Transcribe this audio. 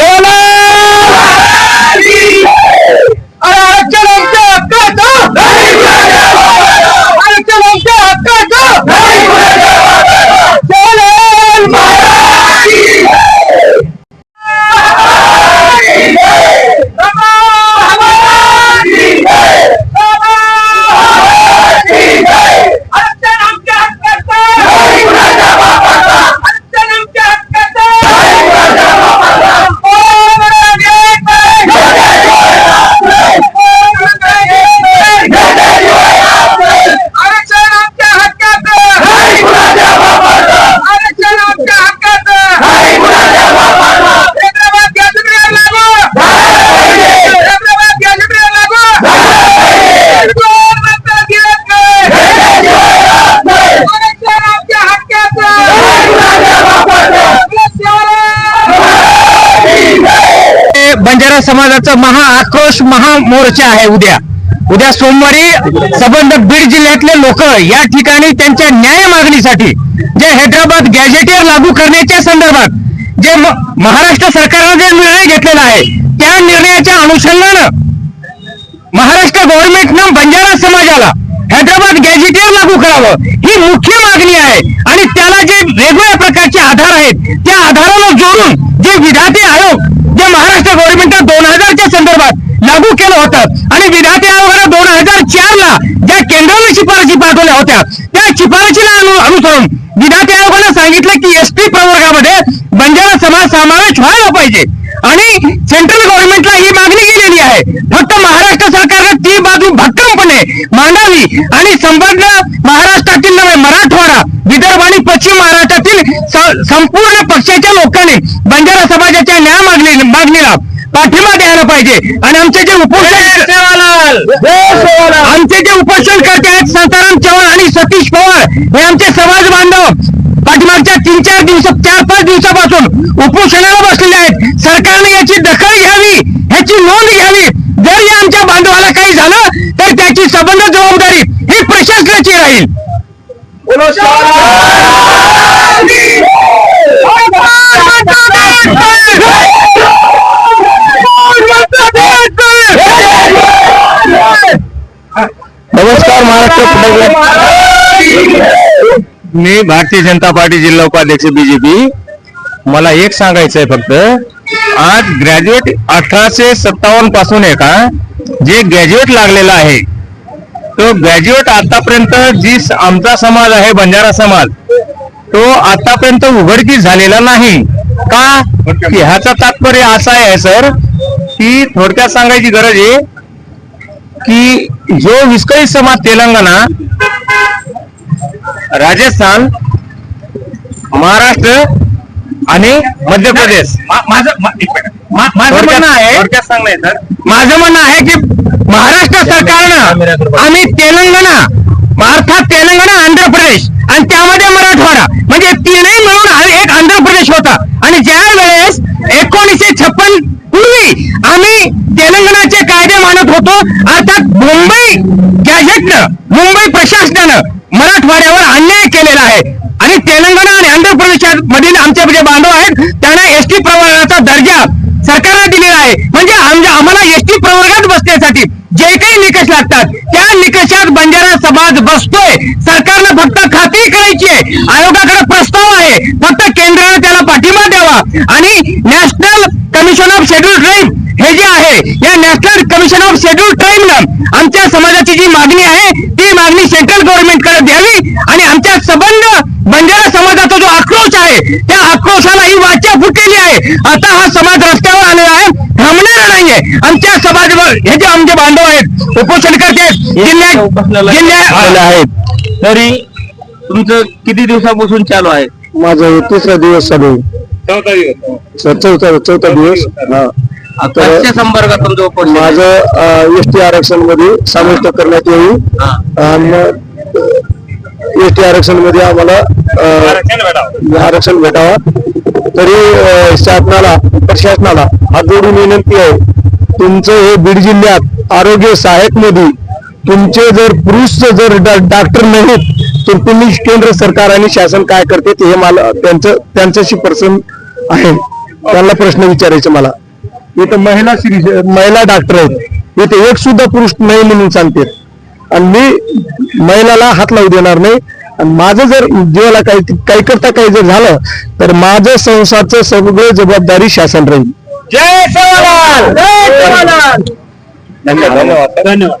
हे बंजारा समाजाचा महा आक्रोश महामोर्चा आहे उद्या. उद्या सोमवारी संबंध बीड जिल्ह्यातले लोक या ठिकाणी त्यांच्या न्याय मागणीसाठी जे हैदराबाद गॅजेटियर लागू करण्याच्या संदर्भात जे महाराष्ट्र सरकारनं जे निर्णय घेतलेला आहे त्या निर्णयाच्या अनुषंगानं महाराष्ट्र गव्हर्नमेंटनं बंजारा समाजाला हैदराबाद गॅजेटियर लागू करावं ही मुख्य मागणी आहे. आणि त्याला जे वेगवेगळ्या प्रकारचे आधार आहेत त्या आधाराला जोडून जे विधाते आयोग जे महाराष्ट्र गव्हर्नमेंटनं दोन हजारच्या संदर्भात लागू केलं होतं आणि विधाते आयोगानं दोन हजार चार ला ज्या केंद्राने शिफारशी पाठवल्या होत्या त्या शिफारशीला अनुसरून विधाते आयोगानं सांगितलं की एस प्रवर्गामध्ये बंजारा समाज समावेश व्हायला पाहिजे. आणि सेंट्रल गव्हर्नमेंटला ही मागणी केलेली आहे. फक्त महाराष्ट्र सरकारनं ती बाजू भक्कमपणे मांडावी आणि संपूर्ण महाराष्ट्रातील नव्हे मराठवाडा विदर्भ आणि पश्चिम महाराष्ट्रातील संपूर्ण पक्षाच्या लोकांनी बंजारा समाज मागणीला पाठिंबा द्यायला पाहिजे. आणि आमचे जे उपोषण आमचे जे उपोषण करते आहेत संताराम चव्हाण आणि सतीश पवार हे आमचे समाज बांधव. पाठीमागच्या तीन चार दिवस चार पाच दिवसापासून उपोषणाला बसलेले आहेत. सरकारने याची दखल घ्यावी ह्याची नोंद घ्यावी. जर या आमच्या बांधवाला काही झालं तर त्याची संबंध जबाबदारी ही प्रशासनाची राहील. मी भारतीय जनता पार्टी जिल्हा उपाध्यक्ष बीजेपी मला एक सांगायचं आहे फक्त. आज ग्रॅज्युएट अठराशे सत्तावन्नपासून आहे का जे ग्रॅज्युएट लागलेला आहे तो ग्रॅज्युएट आतापर्यंत जी आमचा समाज आहे बंजारा समाज तो आतापर्यंत उघडकीस झालेला नाही. का? की ह्याचं तात्पर्य असं आहे सर की थोडक्यात सांगायची गरज आहे की जो विस्कळीत समाज तेलंगणा राजस्थान महाराष्ट्र आणि मध्य प्रदेश. माझं माझं म्हणणं आहे माझं म्हणणं आहे की महाराष्ट्र सरकारनं आम्ही तेलंगणा अर्थात तेलंगणा आंध्र प्रदेश आणि त्यामध्ये मराठवाडा म्हणजे तीनही मिळून एक आंध्र प्रदेश होता. आणि ज्या वेळेस एकोणीसशे छप्पन पूर्वी आम्ही तेलंगणाचे कायदे मानत होतो अर्थात मुंबई गॅझेटनं मुंबई प्रशासनानं मराठवाड्यावर अन्याय केलेला आहे. आणि तेलंगणा आणि आंध्र प्रदेशामधील आमचे जे बांधव आहेत त्यांना एस टी प्रवर्गाचा दर्जा सरकारने दिलेला आहे. म्हणजे आम्हाला एस टी प्रवर्गात बसण्यासाठी जे काही निकष लागतात त्या निकषात बंजारा समाज बसतोय. सरकारनं फक्त खात्री करायची आहे. आयोगाकडे प्रस्ताव आहे. फक्त केंद्राने त्याला पाठिंबा द्यावा. आणि national commission of schedule tribe हे जे आहे या नॅशनल कमिशन ऑफ शेड्यूल ट्राईबनं आमच्या समाजाची जी मागणी आहे ती मागणी सेंट्रल गव्हर्नमेंटकडे द्यावी आणि आमच्या संबंध बंजारा समाजाचा जो आक्रोश आहे त्या आक्रोशाला ही वाचा फुटलेली आहे. आता हा समाज रस्त्यावर आलेला आहे थांबणार नाहीये. आमच्या समाज हे जे आमचे बांधव आहेत उपोषण करते जिल्ह्यात जिल्ह्यात आहेत तरी तुमचं किती दिवसापासून चालू आहे? माझं तिसरा दिवस चालू चौथा दिवस. चौथा चौथा दिवस. हा. कशा संपर्कातून जो उपोषण आहे? माझं एस टी आरक्षणमध्ये समाविष्ट करण्यात येईल. आणि एस टी आरक्षणमध्ये आम्हाला अं, आरक्षण भेटावं. तरी अं, शासनाला प्रशासनाला हात जोडून विनंती आहे. तुमचं हे बीड जिल्ह्यात आरोग्य सहायकमध्ये तुमचे जर पुरुष जर डा- डॉक्टर नाहीत तर तुम्ही केंद्र सरकार आणि शासन काय करते ते हे मला त्यांचं त्यांच्याशी पर्सन आहे. त्यांना प्रश्न विचारायचे मला. इथं महिला श्री- महिला डॉक्टर आहेत. इथे एक सुद्धा पुरुष नाही म्हणून सांगते आणि मी महिलाला हात लावू देणार नाही. आणि माझं जर जीवाला काही काही करता काही जर झालं तर माझं संसारचं सगळं जबाबदारी शासन राहील. जय धन्यवाद. धन्यवाद.